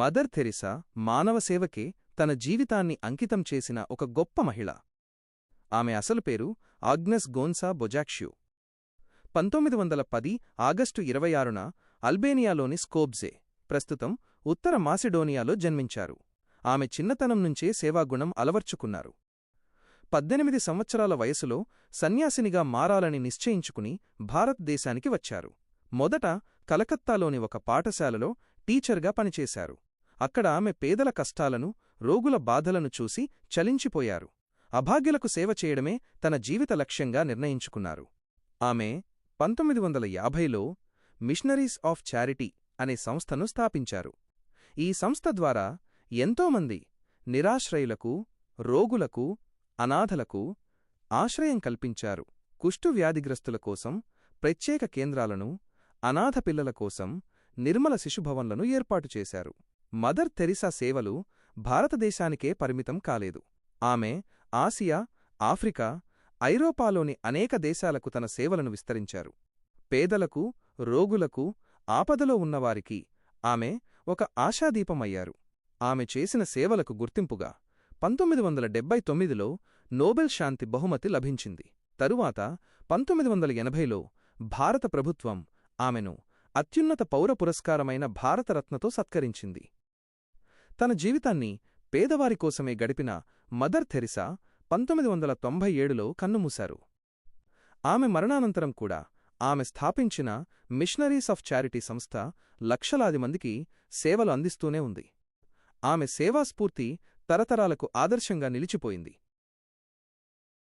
Mother Teresa మానవ సేవకే తన జీవితాన్ని అంకితం చేసిన ఒక గొప్ప మహిళ. ఆమె అసలు పేరు ఆగ్నెస్ గోన్సా బొజాక్షియో పంతొమ్మిది వందల పది ఆగస్టు ఇరవై ఆరున అల్బేనియాలోని స్కోబ్జే ప్రస్తుతం ఉత్తర మాసిడోనియాలో జన్మించారు. ఆమె చిన్నతనం నుంచే సేవాగుణం అలవర్చుకున్నారు. పద్దెనిమిది సంవత్సరాల వయసులో సన్యాసినిగా మారాలని నిశ్చయించుకుని భారతదేశానికి వచ్చారు. మొదట కలకత్తాలోని ఒక పాఠశాలలో టీచర్గా పనిచేశారు. అక్కడ ఆమె పేదల కష్టాలను రోగుల బాధలను చూసి చలించిపోయారు. అభాగ్యులకు సేవ చేయడమే తన జీవిత లక్ష్యంగా నిర్ణయించుకున్నారు. ఆమె పంతొమ్మిది వందల యాభైలో మిషనరీస్ ఆఫ్ చారిటీ అనే సంస్థను స్థాపించారు. ఈ సంస్థ ద్వారా ఎంతోమంది నిరాశ్రయులకు రోగులకు అనాథలకు ఆశ్రయం కల్పించారు. కుష్ఠువ్యాధిగ్రస్తుల కోసం ప్రత్యేక కేంద్రాలను అనాథ పిల్లల కోసం నిర్మల శిశుభవన్లను ఏర్పాటు చేశారు. మదర్ తెరిసా సేవలు భారతదేశానికే పరిమితం కాలేదు. ఆమె ఆసియా ఆఫ్రికా ఐరోపాలోని అనేక దేశాలకు తన సేవలను విస్తరించారు. పేదలకు రోగులకు ఆపదలో ఉన్నవారికి ఆమె ఒక ఆశాదీపమయ్యారు. ఆమె చేసిన సేవలకు గుర్తింపుగా పంతొమ్మిది వందల డెబ్బై తొమ్మిదిలో నోబెల్ శాంతి బహుమతి లభించింది. తరువాత పంతొమ్మిది వందల ఎనభైలో భారత ప్రభుత్వం ఆమెను అత్యున్నత పౌర పురస్కారమైన భారతరత్నతో సత్కరించింది. తన జీవితాన్ని పేదవారి కోసమే గడిపిన మదర్ థెరిసా పంతొమ్మిది వందల తొంభై ఏడులో కన్నుమూశారు. ఆమె మరణానంతరం కూడా ఆమె స్థాపించిన మిషనరీస్ ఆఫ్ చారిటీ సంస్థ లక్షలాది మందికి సేవలు అందిస్తూనే ఉంది. ఆమె సేవాస్ఫూర్తి తరతరాలకు ఆదర్శంగా నిలిచిపోయింది.